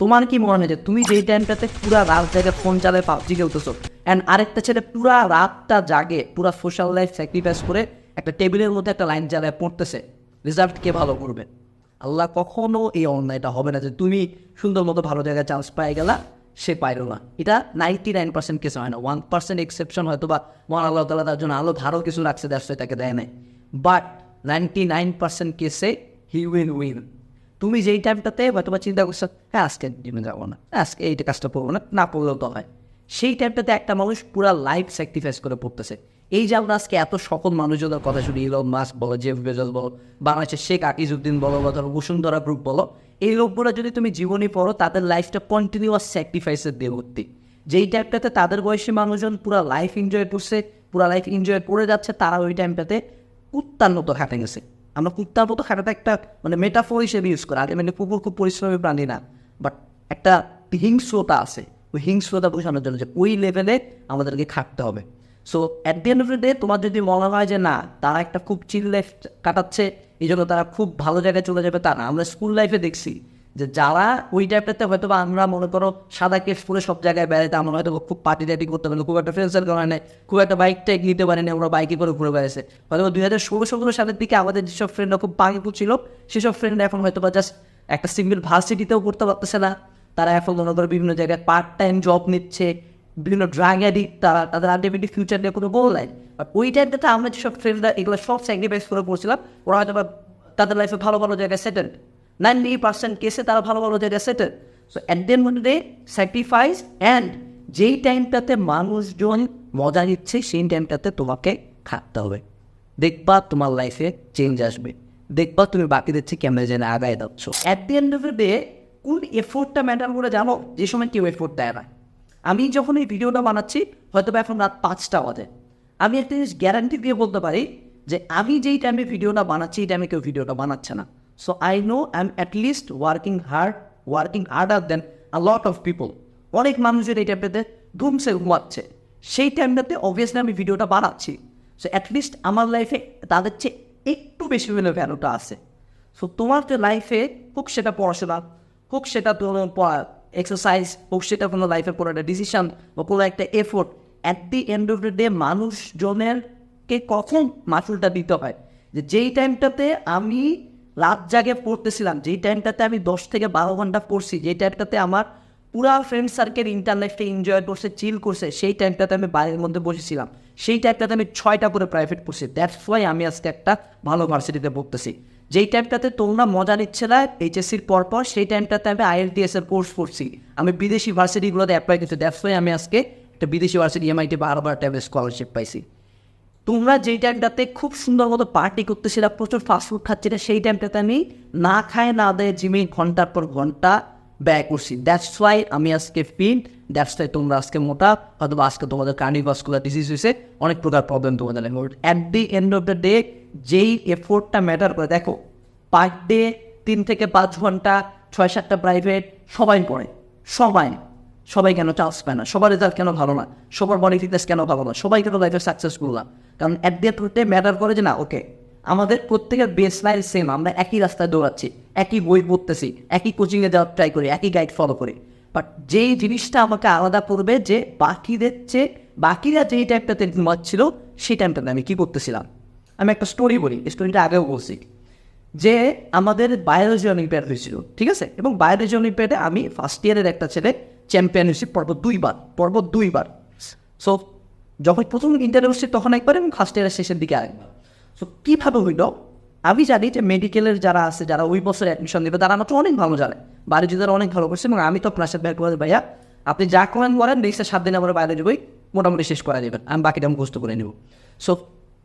তোমার কি মনে হয় যে তুমি যেই টাইমটাতে পুরা রাত জায়গায় ফোন চালায় পাবজি খেলতেছো? অ্যান্ড আরেকটা ছেলে পুরা রাতটা জাগে, পুরা সোশ্যাল লাইফ স্যাক্রিফাইস করে একটা টেবিলের মধ্যে একটা লাইন চালায় পড়তেছে। রেজাল্ট কে ভালো করবে? আল্লাহ কখনো এই অন্যায়টা হবে না যে তুমি সুন্দর মতো ভালো জায়গায় চান্স পাই গেলা, সে পাইল না। এটা নাইনটি নাইন পার্সেন্ট কেসে হয় না। ওয়ান পার্সেন্ট এক্সেপশন হয়তো বা মহান আল্লাহ তালা তার জন্য আলো ধারও কিছু রাখছে দ্যাটস তাকে দেয় নাই। বাট নাইনটি নাইন পার্সেন্ট কেসে হি উইন উইন তুমি যেই টাইমটাতে বা চিন্তা করছ হ্যাঁ আজকে জিমে যাব না, আজকে এইটা কাজটা পড়ব না না পড়লেও তো হয়। সেই টাইমটাতে একটা মানুষ পুরা লাইফ স্যাক্রিফাইস করে পড়তেছে। এই যে আমরা আজকে এত সকল মানুষজনের কথা শুনি ইলন মাস্ক বলো জেফ বেজল বলো, বাংলাদেশের শেখ আকিজউদ্দিন বলো, বা ধরো বসুন্ধরা গ্রুপ বলো এই লোকগুলো যদি তুমি জীবনী পড়ো, তাদের লাইফটা কন্টিনিউয়াস স্যাক্রিফাইসের দিয়ে ভর্তি যেই টাইমটাতে তাদের বয়সী মানুষজন পুরো লাইফ এনজয় করছে, পুরো লাইফ এনজয় করে যাচ্ছে, তারা ওই টাইমটাতে উত্তান্নত খাটে গেছে। আমরা কুত্তার মতো খাটাতে একটা মানে মেটাফোর হিসেবে ইউজ করি। মানে কুকুর খুব পরিশ্রমী প্রাণী না। বাট একটা হিংস্রতা আছে। ওই হিংস্রতা বোঝানোর জন্য যে ওই লেভেলে আমাদেরকে খাটতে হবে। So at the end of the day তোমার যদি মনে হয় যে না, তারা একটা খুব চিল লাইফ কাটাচ্ছে, এই জন্য তারা খুব ভালো জায়গায় চলে যাবে, তা না। আমরা স্কুল লাইফে দেখছি। যে যারা ওই টাইপটাতে হয়তো বা আমরা মনে করো সাদা কেস পরে সব জায়গায় বেড়াইতে আমরা হয়তো খুব পার্টি টাইটি করতে পারি, খুব একটা ফ্রেন্ডসের কারণে নেই, খুব একটা বাইক টাইক নিতে পারেনি আমরা বাইকে করে ঘুরে বেড়াইছে। হয়তো দুই হাজার ষোলো, সতেরো সালের দিকে আমাদের যেসব ফ্রেন্ডরা খুব পাঙ্গু ছিল, সেসব ফ্রেন্ড এখন হয়তো বা জাস্ট একটা সিঙ্গেল ভার্সিটিতেও করতে পারতেছে না। তারা এখন মনে করো বিভিন্ন জায়গায় পার্ট টাইম জব নিচ্ছে, বিভিন্ন ড্রাগ অ্যাডিক্ট তারা তাদের আলটিমেটলি ফিউচার নিয়ে কোনো গোল নাই। বাট ওই টাইমটাতে আমরা যেসব ফ্রেন্ডরা এগুলো সব স্যাক্রিফাইস করে পড়ছিলাম, ওরা হয়তো বা তাদের লাইফে ভালো ভালো জায়গায় সেটেল নাইনটি পার্সেন্ট কেসে তারা ভালো ভালো জায়গায় সেটেল সো অ্যাট দেন মধ্যে ডে স্যাক্রিফাইস অ্যান্ড যেই টাইমটাতে মানুষজন মজা নিচ্ছে, সেই টাইমটাতে তোমাকে খাটতে হবে। দেখবা তোমার লাইফে চেঞ্জ আসবে। দেখবা তুমি বাকিদের থেকে কেমন যেন আগায় যাচ্ছ। At the end of day কোন এফোর্টটা ম্যাটার করে জানো? যে সময় কেউ এফোর্ট দেয় না। আমি যখন এই ভিডিওটা বানাচ্ছি হয়তো বা এখন রাত পাঁচটা বাজে। আমি একটা জিনিস গ্যারান্টি দিয়ে বলতে পারি যে, আমি যেই টাইমে ভিডিওটা বানাচ্ছি, এই টাইমে কেউ ভিডিওটা বানাচ্ছে না। So I know I am at least working hard working harder than a lot of people অনেক মানুষের এই টাইমটাতে ধুমসে ঘুমাচ্ছে। সেই টাইমটাতে অবভিয়াসলি আমি ভিডিওটা বানাচ্ছি। সো অ্যাটলিস্ট আমার লাইফে তাদের চেয়ে একটু বেশি হলে ভ্যালুটা আছে। সো তোমার যে লাইফে হোক সেটা পড়াশোনা, হোক সেটা তোমার এক্সারসাইজ হোক সেটা কোনো লাইফের কোনো একটা ডিসিশন বা কোনো একটা effort at the end of the day মানুষজনের কে কখন মাসুলটা দিতে হয়? যে যেই টাইমটাতে আমি রাত জাগে পড়তেছিলাম। যেই টাইমটাতে আমি দশ থেকে বারো ঘণ্টা পড়ছি, যেই টাইমটাতে আমার পুরা ফ্রেন্ড সার্কেল ইন্টারনেটে এনজয় করছে চিল করছে, সেই টাইমটাতে আমি বাইরের মধ্যে বসেছিলাম। সেই টাইমটাতে আমি ছয়টা করে প্রাইভেট পড়ছি। দ্যাটস ওয়াই আমি আজকে একটা ভালো ভার্সিটিতে পড়তেছি। যেই টাইমটাতে তোমরা মজা নিচ্ছে না এইচএসসির পর পর সেই টাইমটাতে আমি আইএলটিএস এর কোর্স করছি আমি বিদেশি ভার্সিটিগুলোতে অ্যাপ্লাই করছি। দ্যাটস ওয়াই আমি আজকে একটা বিদেশি ভার্সিটি এমআইটি বারবার টাইমে স্কলারশিপ পাইছি। তোমরা যেই টাইমটাতে খুব সুন্দর মতো পার্টি করতেছিলা প্রচুর ফাস্টফুড খাচ্ছিলে, সেই টাইমটাতে আমি না খায় না দেয় জিমে ঘণ্টার পর ঘণ্টা ব্যয় করছি। দ্যাটস ওয়াই আমি আজকে ফিট দ্যাটস ওয়াই তোমরা আজকে মোটা, অথবা আজকে তোমাদের কার্ডিভাস্কুলার ডিজিজ হয়েছে, অনেক প্রকার প্রবলেম তোমাদের at the end of the day যেই এফোর্টটা ম্যাটার করে, দেখো পার ডে তিন থেকে পাঁচ ঘণ্টা, ছয় সাতটা প্রাইভেট সবাই পড়ে সবাই। সবাই কেন চান্স পায় না, সবার রেজাল্ট কেন ভালো না, সবার বডি ফিটনেস কেন ভালো না সবাই কেন লাইফে সাকসেসফুল না কারণ অ্যাট দি এন্ড ম্যাটার করে যে না ওকে আমাদের প্রত্যেকের বেস লাইন সেম আমরা একই রাস্তায় দৌড়াচ্ছি, একই বই পড়তেছি, একই কোচিংয়ে যাওয়ার ট্রাই করি, একই গাইড ফলো করি। বাট যেই জিনিসটা আমাকে আলাদা করবে, যে বাকিদের চেয়ে, বাকিরা যেই টাইমটাতে ঘুমাচ্ছিল, সেই টাইমটাতে আমি কী করতেছিলাম? আমি একটা স্টোরি বলি স্টোরিটা আগেও বলছি। যে আমাদের বায়োলজি অলিম্পিয়াড হয়েছিল, ঠিক আছে? এবং বায়োলজি অলিম্পিয়াডে আমি ফার্স্ট ইয়ারের একটা ছেলে চ্যাম্পিয়ন হয়েছি পর্ব দুইবার পর্ব দুইবার। সো যখন প্রথম ইন্টারভিউ হচ্ছে, তখন একবার এবং ফার্স্ট ইয়ারের শেষের দিকে আরেকবার। সো কীভাবে হইল? আমি জানি যে মেডিকেলের যারা আছে, যারা ওই বছর অ্যাডমিশন নেবে, তারা আমাকে অনেক ভালো জানে। বায়োলজি তারা অনেক ভালো করছে এবং আমি তো আপনার সাথে করে ভাইয়া। আপনি যা করেন করেন নেক্সট সাত দিন আমার বায়োলজি বই মোটামুটি শেষ করা যাবেন আমি বাকিটা আমি মুখস্থ করে নেব। সো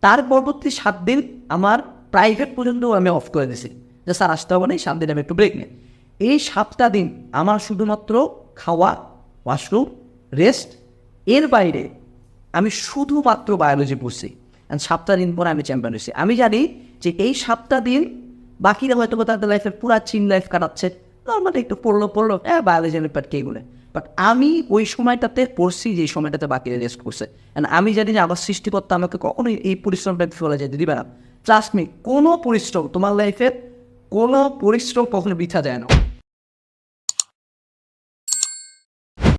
তার পরবর্তী সাত দিন আমার প্রাইভেট পর্যন্ত আমি অফ করে দিছি। যে স্যার, আসতে হবে না, এই সাত দিন আমি একটু ব্রেক নিই। এই সাতটা দিন আমার শুধুমাত্র খাওয়া ওয়াশরুম রেস্ট এর বাইরে আমি শুধুমাত্র বায়োলজি পড়ছি অ্যান্ড সাতটা দিন পরে আমি চ্যাম্পিয়ন হয়েছি। আমি জানি যে এই সাতটা দিন বাকিরা হয়তো তাদের লাইফের পুরা চিন লাইফ কাটাচ্ছে। নর্মালি একটু পড়ল পড়ল হ্যাঁ বায়োলজি ব্যাপার কে বলে বাট আমি ওই সময়টাতে পড়ছি, যে সময়টাতে বাকিরা রেস্ট করছে। অ্যান্ড আমি জানি যে আমার সৃষ্টিকর্তা আমাকে কখনোই এই পরিশ্রমটা ফেলে যেতে দিবে না। ট্রাস্ট মি কোনো পরিশ্রম তোমার লাইফের কোনো পরিশ্রম কখনো বৃথা যায় না।